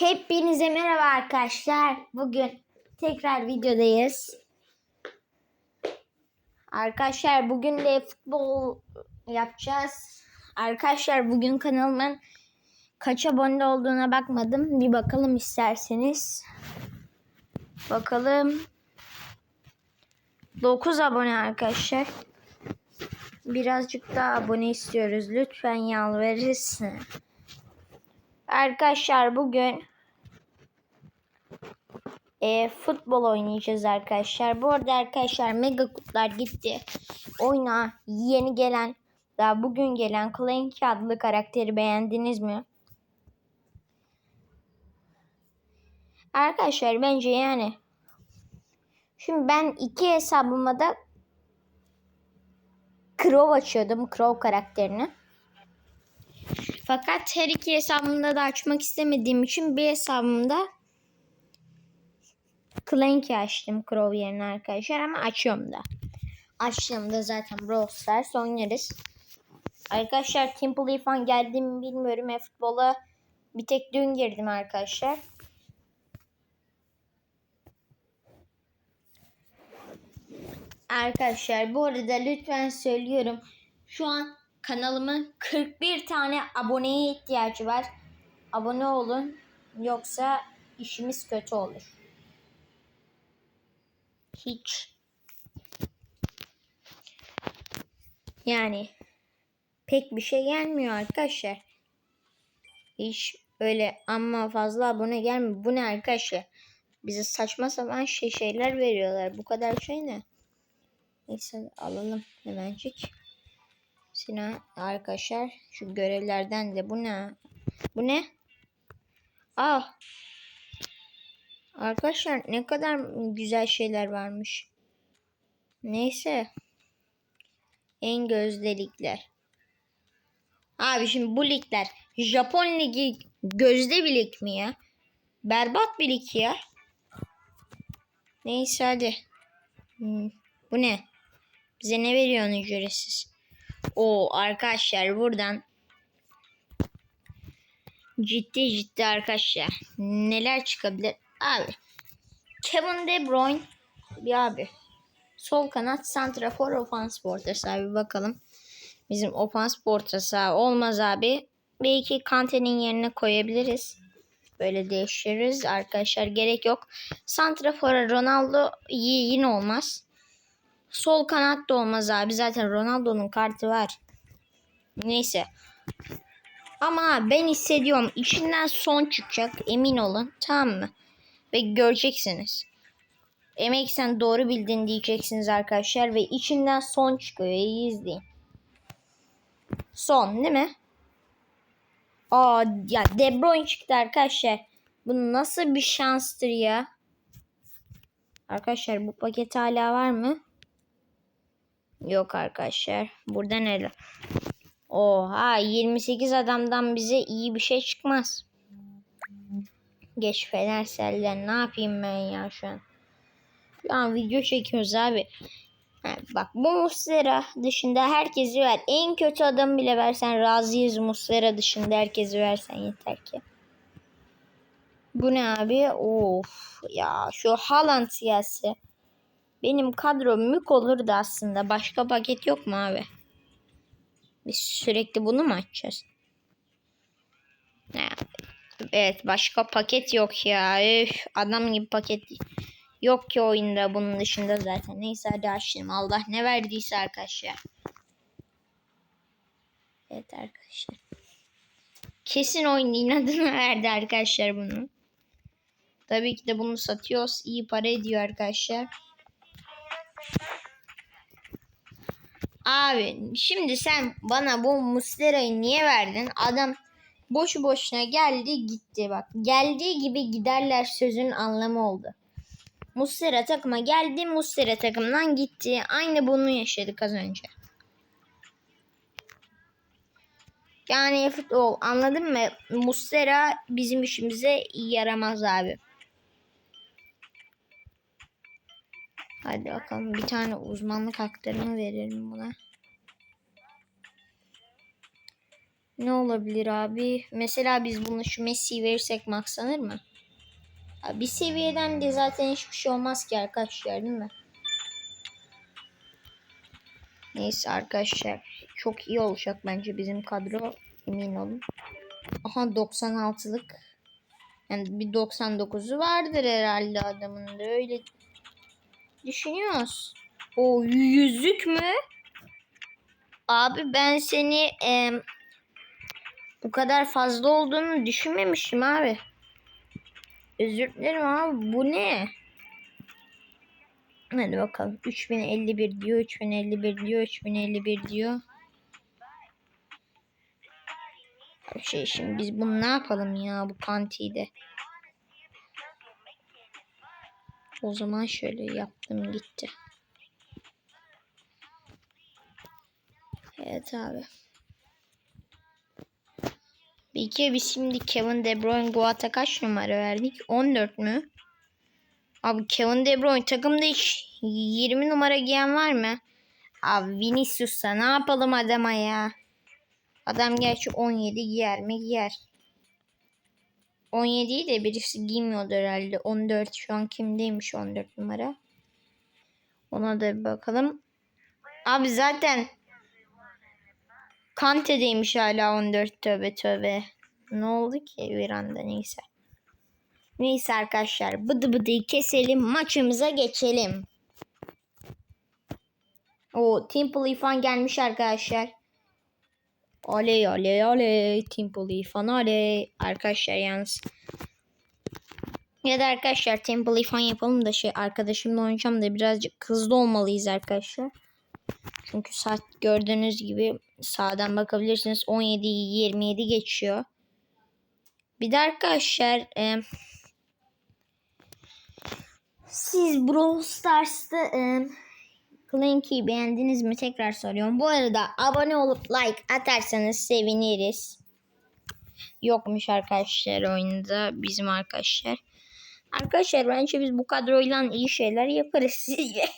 Hepinize merhaba arkadaşlar. Bugün tekrar videodayız. Arkadaşlar bugün de futbol yapacağız. Arkadaşlar bugün kanalımın kaç abone olduğuna bakmadım. Bir bakalım isterseniz. Bakalım. 9 abone arkadaşlar. Birazcık daha abone istiyoruz. Lütfen yalvarırsın. Arkadaşlar bugün e, futbol oynayacağız arkadaşlar. Bu arada arkadaşlar mega kutlar gitti. Oyuna yeni gelen daha bugün gelen Clanky adlı karakteri beğendiniz mi? Arkadaşlar bence yani Şimdi ben iki hesabıma da Crow açıyordum. Crow karakterini. Fakat her iki hesabımda da açmak istemediğim için bir hesabımda Clanky açtım Crow yerine arkadaşlar ama açıyorum da. Açtığımda zaten Brawl Stars oynarız. Arkadaşlar Temple Ifan geldim bilmiyorum. E-futbola bir tek dün girdim arkadaşlar. Arkadaşlar bu arada lütfen söylüyorum. Şu an kanalımın 41 tane aboneye ihtiyacı var. Abone olun. Yoksa işimiz kötü olur. Hiç. Yani pek bir şey gelmiyor arkadaşlar. Hiç öyle ama fazla abone gelmiyor. Bu ne arkadaşlar? Bize saçma sapan şey şeyler veriyorlar. Bu kadar şey ne? Neyse alalım hemencik. Sinan arkadaşlar şu görevlerden de bu ne? Bu ne? Ah. Arkadaşlar ne kadar güzel şeyler varmış. Neyse. En gözde ligler. Abi şimdi bu ligler Japon ligi gözde bir lig mi ya? Berbat bir lig ya. Neyse hadi. Hmm, bu ne? Bize ne veriyorsun ücretsiz? O arkadaşlar buradan ciddi ciddi arkadaşlar neler çıkabilir? Abi Kevin De Bruyne bir abi. Sol kanat santrafor ofans portası abi bakalım. Bizim ofans portası olmaz abi. Belki Kante'nin yerine koyabiliriz. Böyle değiştiririz arkadaşlar gerek yok. Santrafor'a Ronaldo yine olmaz. Sol kanat da olmaz abi. Zaten Ronaldo'nun kartı var. Neyse. Ama ben hissediyorum. içinden son çıkacak. Emin olun. Tamam mı? Ve göreceksiniz. Emek sen doğru bildin diyeceksiniz arkadaşlar. Ve içinden son çıkıyor. İyi izleyin. Son değil mi? Aa ya De Bruyne çıktı arkadaşlar. Bu nasıl bir şanstır ya? Arkadaşlar bu paket hala var mı? Yok arkadaşlar. Burada neler? Oha 28 adamdan bize iyi bir şey çıkmaz. Geç Fenersel'den ne yapayım ben ya şu an. Şu an video çekiyoruz abi. Ha, bak bu Muslera dışında herkesi ver. En kötü adam bile versen razıyız Muslera dışında herkesi versen yeter ki. Bu ne abi? Of ya şu Haaland siyasi. Benim kadrom mük olurdu aslında. Başka paket yok mu abi? Biz sürekli bunu mu açacağız? Evet başka paket yok ya. Üf, adam gibi paket yok ki oyunda bunun dışında zaten. Neyse hadi açayım. Allah ne verdiyse arkadaşlar. Evet arkadaşlar. Kesin oyun inadına verdi arkadaşlar bunu. Tabii ki de bunu satıyoruz. İyi para ediyor arkadaşlar. Abi şimdi sen bana bu Muslera'yı niye verdin? Adam boşu boşuna geldi gitti bak. Geldiği gibi giderler sözün anlamı oldu. Muslera takıma geldi. Muslera takımdan gitti. Aynı bunu yaşadık az önce. Yani futbol anladın mı? Muslera bizim işimize yaramaz abi. Hadi bakalım bir tane uzmanlık aktarımı verelim buna. Ne olabilir abi? Mesela biz bunu şu Messi'yi verirsek maksanır mı? Abi bir seviyeden de zaten hiçbir şey olmaz ki arkadaşlar değil mi? Neyse arkadaşlar. Çok iyi olacak bence bizim kadro. Emin olun. Aha 96'lık. Yani bir 99'u vardır herhalde adamın da öyle düşünüyoruz. O yüzük mü? Abi ben seni em, bu kadar fazla olduğunu düşünmemiştim abi. Özür dilerim abi bu ne? Hadi bakalım. 3051 diyor, 3051 diyor, 3051 diyor. Şey şimdi biz bunu ne yapalım ya bu kantiyi de. O zaman şöyle yaptım gitti. Evet abi. Kere biz şimdi Kevin De Bruyne Goat'a kaç numara verdik? 14 mü? Abi Kevin De Bruyne takımda hiç 20 numara giyen var mı? Abi Vinicius'a ne yapalım adama ya? Adam gerçi 17 giyer mi? Giyer. 17'yi de birisi giymiyordu herhalde. 14 şu an kimdeymiş 14 numara? Ona da bir bakalım. Abi zaten Kante'deymiş hala 14 tövbe tövbe. Ne oldu ki bir neyse. Neyse arkadaşlar bıdı bıdıyı keselim maçımıza geçelim. O Temple İfan gelmiş arkadaşlar. Oley oley oley Temple İfan oley. Arkadaşlar yalnız. Ya da arkadaşlar Temple İfan yapalım da şey arkadaşımla oynayacağım da birazcık hızlı olmalıyız arkadaşlar. Çünkü saat gördüğünüz gibi sağdan bakabilirsiniz 17 27 geçiyor. Bir de arkadaşlar e, siz Brawl Stars'ta e, Clanky'yi beğendiniz mi tekrar soruyorum. Bu arada abone olup like atarsanız seviniriz. Yokmuş arkadaşlar oyunda bizim arkadaşlar. Arkadaşlar bence biz bu kadroyla iyi şeyler yaparız sizce.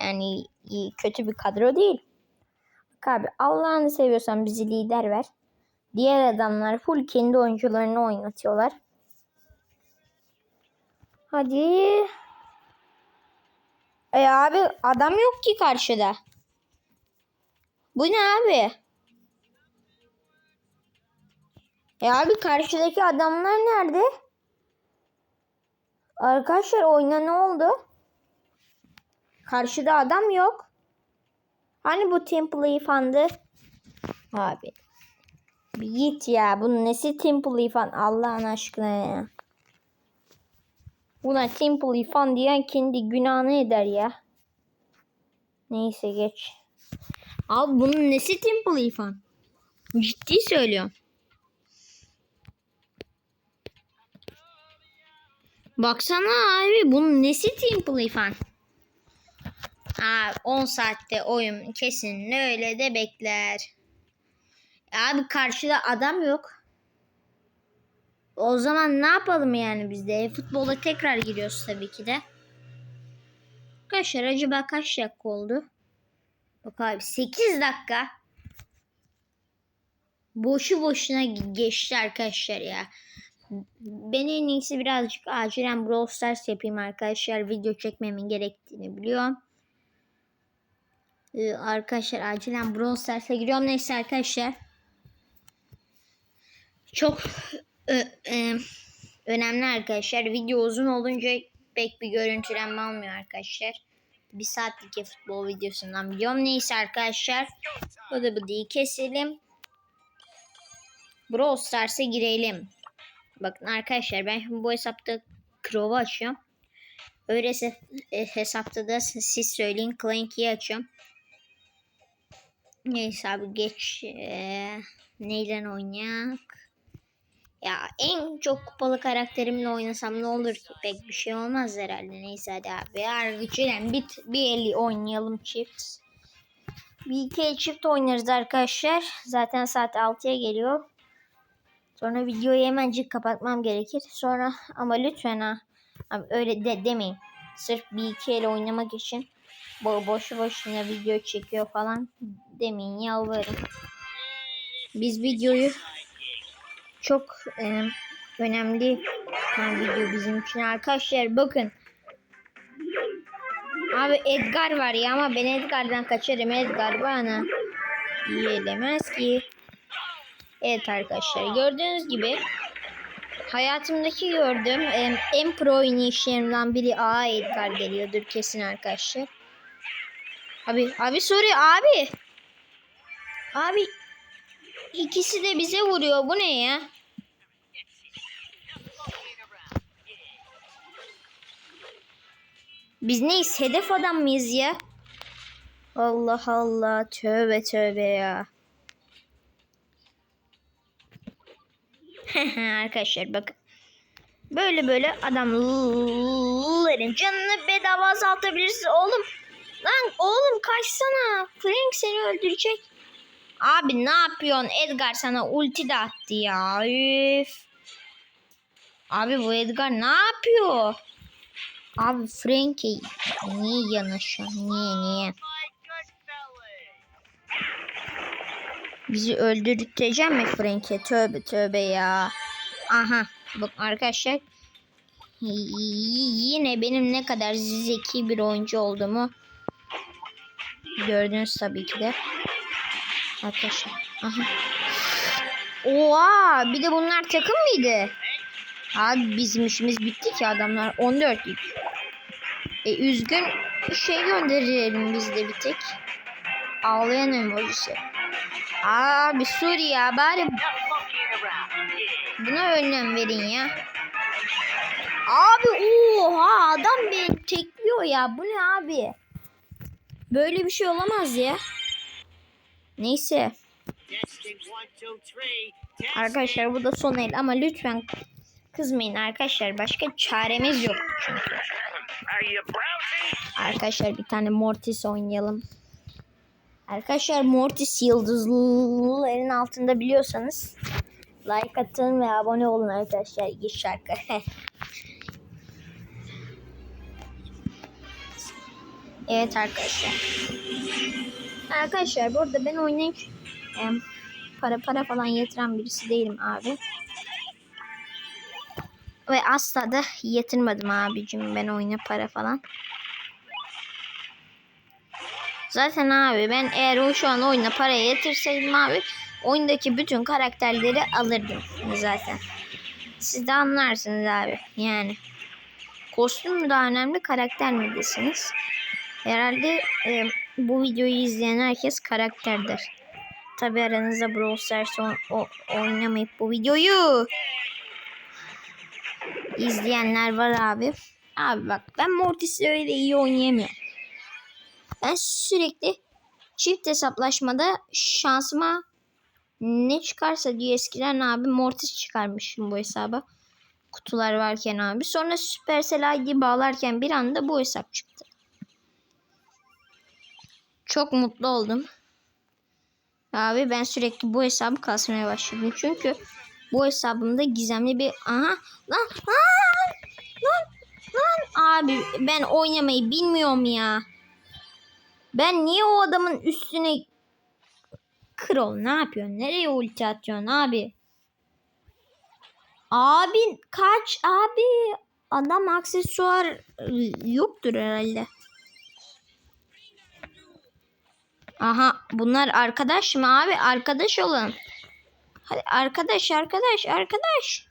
Yani iyi, kötü bir kadro değil. Bak abi Allah'ını seviyorsan bizi lider ver. Diğer adamlar full kendi oyuncularını oynatıyorlar. Hadi. E abi adam yok ki karşıda. Bu ne abi? E abi karşıdaki adamlar nerede? Arkadaşlar oyuna ne oldu? Karşıda adam yok. Hani bu Temple fandı? Abi. Bir git ya. Bunun nesi Temple fan? Allah'ın aşkına ya. Buna Temple fan diyen kendi günahını eder ya. Neyse geç. Abi bunun nesi Temple fan? Ciddi söylüyorum. Baksana abi bunun nesi Temple fan? Ha 10 saatte oyun kesin öyle de bekler. Abi karşıda adam yok. O zaman ne yapalım yani biz de? Futbola tekrar giriyoruz tabii ki de. Arkadaşlar acaba kaç dakika oldu? Bak abi 8 dakika. Boşu boşuna geçti arkadaşlar ya. Ben en iyisi birazcık acilen Brawl Stars yapayım arkadaşlar. Video çekmemin gerektiğini biliyorum. Ee, arkadaşlar acilen Brawl Stars'a giriyorum. Neyse arkadaşlar. Çok önemli arkadaşlar. Video uzun olunca pek bir görüntülenme almıyor arkadaşlar. Bir saatlik futbol videosundan biliyorum. Neyse arkadaşlar. Bu da bu değil keselim. Brawl Stars'a girelim. Bakın arkadaşlar ben şimdi bu hesapta Crow'u açıyorum. Öyleyse e, hesapta da siz söyleyin Clanky'yi açıyorum. Neyse abi geç. Ee, neyden oynayak? Ya en çok kupalı karakterimle oynasam ne olur ki? Pek bir şey olmaz herhalde. Neyse hadi abi. Harbiçilen bir, bir eli oynayalım çift. Bir iki çift oynarız arkadaşlar. Zaten saat 6'ya geliyor. Sonra videoyu hemencik kapatmam gerekir. Sonra ama lütfen ha. Abi öyle de demeyin. Sırf bir iki el oynamak için bo boşu boşuna video çekiyor falan demeyin yalvarırım. biz videoyu çok e, önemli bir video bizim için arkadaşlar bakın. Abi Edgar var ya ama ben Edgar'dan kaçarım. Edgar bana iyi edemez ki. Evet arkadaşlar gördüğünüz gibi hayatımdaki gördüğüm em, en pro oynayışlarımdan biri A Edgar geliyordur kesin arkadaşlar. Abi abi sorry abi. Abi ikisi de bize vuruyor. Bu ne ya? Biz neyiz? Hedef adam mıyız ya? Allah Allah. Tövbe tövbe ya. Arkadaşlar bakın. Böyle böyle adamların canını bedava azaltabiliriz. Oğlum lan oğlum kaçsana. Frank seni öldürecek. Abi ne yapıyorsun? Edgar sana ulti de attı ya. Üf. Abi bu Edgar ne yapıyor? Abi Frank'e niye yanaşıyor? Niye niye? Bizi öldürteceğim mi Frank'e? Tövbe tövbe ya. Aha. Bak arkadaşlar. Yine benim ne kadar zeki bir oyuncu olduğumu gördünüz tabii ki de. Arkadaşlar. Aha. Oha bir de bunlar takım mıydı? Abi bizim işimiz bitti ki adamlar 14 yük. E üzgün şey gönderelim biz de bir tek. Ağlayan emojisi. Abi Suriye bari buna önlem verin ya. Abi oha adam beni tekliyor ya. Bu ne abi? Böyle bir şey olamaz ya. Neyse. Arkadaşlar bu da son el ama lütfen kızmayın arkadaşlar. Başka çaremiz yok? Arkadaşlar bir tane Mortis oynayalım. Arkadaşlar Mortis yıldızların altında biliyorsanız like atın ve abone olun arkadaşlar. İyi şarkı. evet arkadaşlar. Arkadaşlar burada ben oynayıp em, para para falan yatıran birisi değilim abi. Ve asla da yatırmadım abicim ben oyuna para falan. Zaten abi ben eğer o şu an oyuna para yatırsaydım abi oyundaki bütün karakterleri alırdım zaten. Siz de anlarsınız abi yani. Kostüm mü daha önemli karakter mi desiniz? Herhalde e, bu videoyu izleyen herkes karakterdir. Tabi aranızda Brawl Stars o- oynamayıp bu videoyu izleyenler var abi. Abi bak ben Mortis'i öyle iyi oynayamıyorum. Ben sürekli çift hesaplaşmada şansıma ne çıkarsa diye eskiden abi Mortis çıkarmışım bu hesaba. Kutular varken abi. Sonra Supercell ID bağlarken bir anda bu hesap çıktı. Çok mutlu oldum. Abi ben sürekli bu hesabı kasmaya başladım. Çünkü bu hesabımda gizemli bir... Aha lan lan lan lan abi ben oynamayı bilmiyorum ya. Ben niye o adamın üstüne Krol ne yapıyorsun? Nereye ulti atıyorsun abi? Abi kaç abi? Adam aksesuar yoktur herhalde. Aha bunlar arkadaş mı abi? Arkadaş olun. Hadi arkadaş arkadaş arkadaş.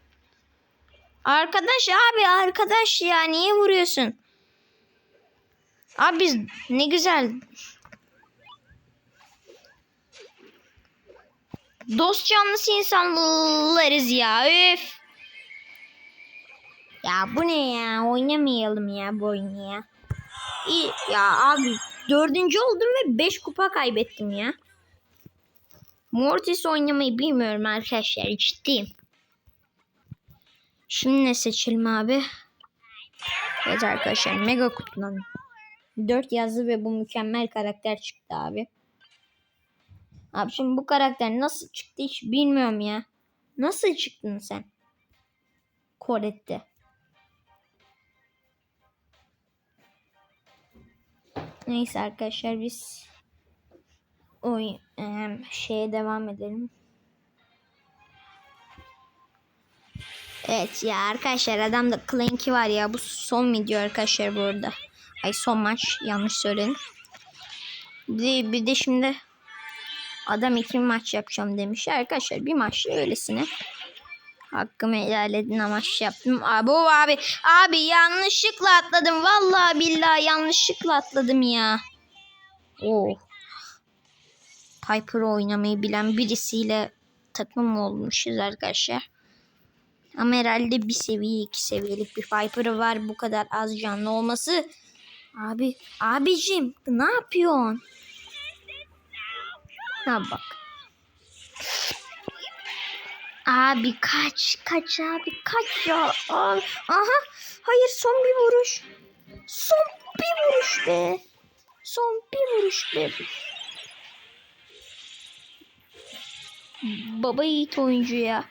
Arkadaş abi arkadaş ya niye vuruyorsun? Abi biz ne güzel dost canlısı insanlarız ya üf. Ya bu ne ya oynamayalım ya bu oyunu ya. İyi ya abi dördüncü oldum ve beş kupa kaybettim ya. Mortis oynamayı bilmiyorum arkadaşlar ciddiyim. Şimdi ne seçelim abi? Evet arkadaşlar mega kutudan 4 yazdı ve bu mükemmel karakter çıktı abi. Abi şimdi bu karakter nasıl çıktı hiç bilmiyorum ya. Nasıl çıktın sen? Koret'te. Neyse arkadaşlar biz o e, şeye devam edelim. Evet ya arkadaşlar adamda Clank'i var ya bu son video arkadaşlar bu arada. Ay son maç yanlış söyledim. Bir de, bir de şimdi adam iki maç yapacağım demiş. Arkadaşlar bir maçla öylesine Hakkımı helal edin amaç yaptım. Abi abi. Abi yanlışlıkla atladım. Vallahi billahi yanlışlıkla atladım ya. Oh. Piper oynamayı bilen birisiyle takım olmuşuz arkadaşlar. Ama herhalde bir seviye iki seviyelik bir Piper'ı var bu kadar az canlı olması. Abi abicim ne yapıyorsun? Ha bak. Abi kaç kaç abi kaç ya. Abi. Aha hayır son bir vuruş. Son bir vuruş be. Son bir vuruş be. Baba yiğit oyuncu ya.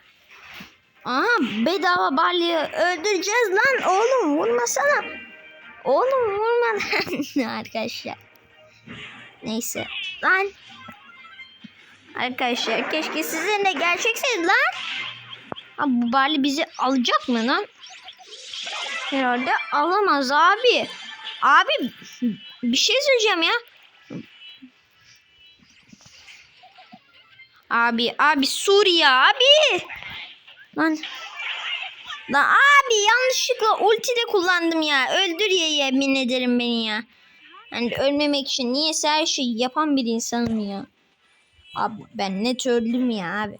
Aha bedava Barley'i öldüreceğiz lan oğlum vurmasana. Oğlum vurma lan arkadaşlar. Neyse lan. Arkadaşlar keşke sizin de gerçeksiniz lan. Abi bu Barley bizi alacak mı lan? Herhalde alamaz abi. Abi bir şey söyleyeceğim ya. Abi abi Suriye abi. Lan. Lan abi yanlışlıkla ulti de kullandım ya. Öldür ya yemin ederim beni ya. Yani ölmemek için niyeyse her şeyi yapan bir insanım ya. Abi ben net öldüm ya abi.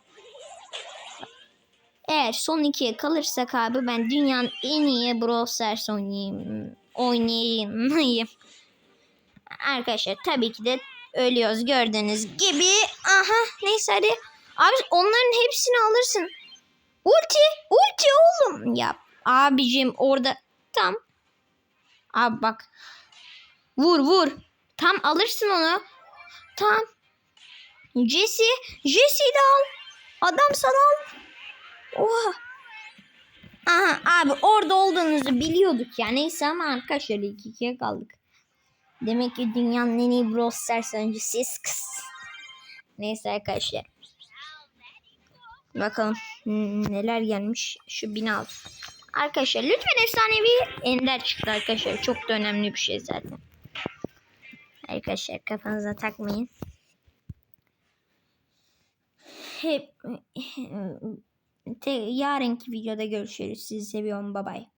Eğer son ikiye kalırsak abi ben dünyanın en iyi Brawl Stars oynayayım. Oynayayım. Arkadaşlar tabii ki de ölüyoruz gördüğünüz gibi. Aha neyse hadi. Abi onların hepsini alırsın. Ulti, ulti oğlum. Ya abicim orada tam. Abi bak. Vur vur. Tam alırsın onu. Tam. Jesse, Jesse'yi de al. Adam sana al. Oha. Aha abi orada olduğunuzu biliyorduk ya. Neyse ama arkadaşlar 2-2'ye kaldık. Demek ki dünyanın en iyi Brawl Stars öncüsüyüz kız. Neyse arkadaşlar. Bakalım neler gelmiş. Şu bina al. Arkadaşlar lütfen efsanevi ender çıktı arkadaşlar. Çok da önemli bir şey zaten. Arkadaşlar kafanıza takmayın. Hep yarınki videoda görüşürüz. Sizi seviyorum. Bye bye.